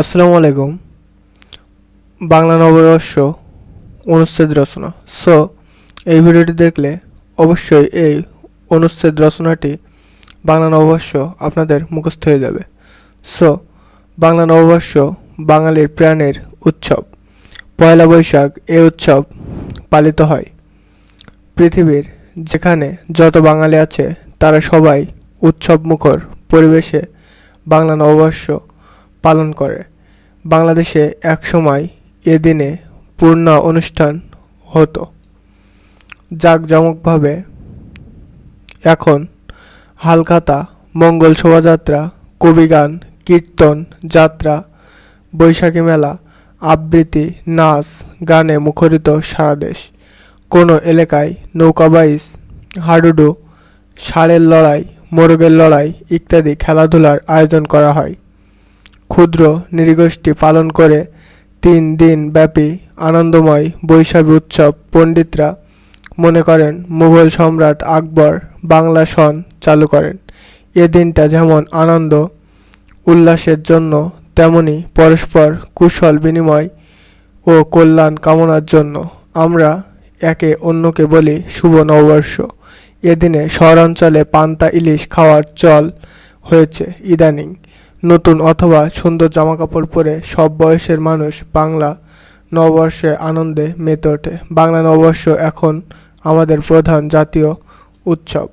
আসসালামু আলাইকুম। বাংলা নববর্ষ অনুচ্ছেদ রচনা। সো এই ভিডিওটি দেখলে অবশ্যই এই অনুচ্ছেদ রচনাটি বাংলা নববর্ষ আপনাদের মুখস্থ হয়ে যাবে। সো বাংলা নববর্ষ বাঙালির প্রাণের উৎসব। পয়লা বৈশাখ এই উৎসব পালিত হয়। পৃথিবীর যেখানে যত বাঙালি আছে, তারা সবাই উৎসব মুখর পরিবেশে বাংলা নববর্ষ পালন করে। বাংলাদেশে একসময় এ দিনে পূর্ণ অনুষ্ঠান হতো। জাঁকজমকভাবে এখন হালখাতা মঙ্গল শোভাযাত্রা কবিগান কীর্তন, যাত্রা, বৈশাখী মেলা, আবৃত্তি, নাচ, গানে মুখরিত সারা দেশ। কোনো এলাকায় নৌকাবাইজ হাডুডু ষাঁড়ের লড়াই, মোরগের লড়াই ইত্যাদি খেলাধুলার আয়োজন করা হয়। ক্ষুদ্র নৃগোষ্ঠী পালন করে তিন দিন ব্যাপী আনন্দময় বৈশাখী উৎসব পণ্ডিতরা মনে করেন মুঘল সম্রাট আকবর বাংলা সন চালু করেন। এ দিনটা যেমন আনন্দ, উল্লাসের জন্য, তেমনি পরস্পর কুশল বিনিময় ও কল্যাণ কামনার জন্য। আমরা একে অন্যকে বলি শুভ নববর্ষ। এদিনে শহরাঞ্চলে পান্তা ইলিশ খাওয়ার চল হয়েছে ইদানিং। নতুন অথবা সুন্দর জামাকাপড় পরে সব বয়সের মানুষ বাংলা নববর্ষে আনন্দে মেতে ওঠে। বাংলা নববর্ষ এখন আমাদের প্রধান জাতীয় উৎসব।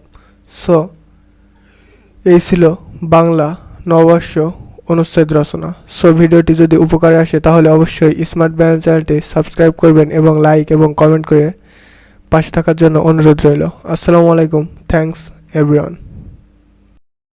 সো, এই ছিল বাংলা নববর্ষ অনুচ্ছেদ রচনা। সো, ভিডিওটি যদি উপকারে আসে তাহলে অবশ্যই স্মার্ট ব্যান্ড চ্যানেলটি সাবস্ক্রাইব করবেন এবং লাইক এবং কমেন্ট করে পাশে থাকার জন্য অনুরোধ রইল। আসসালামু আলাইকুম। Thanks, everyone.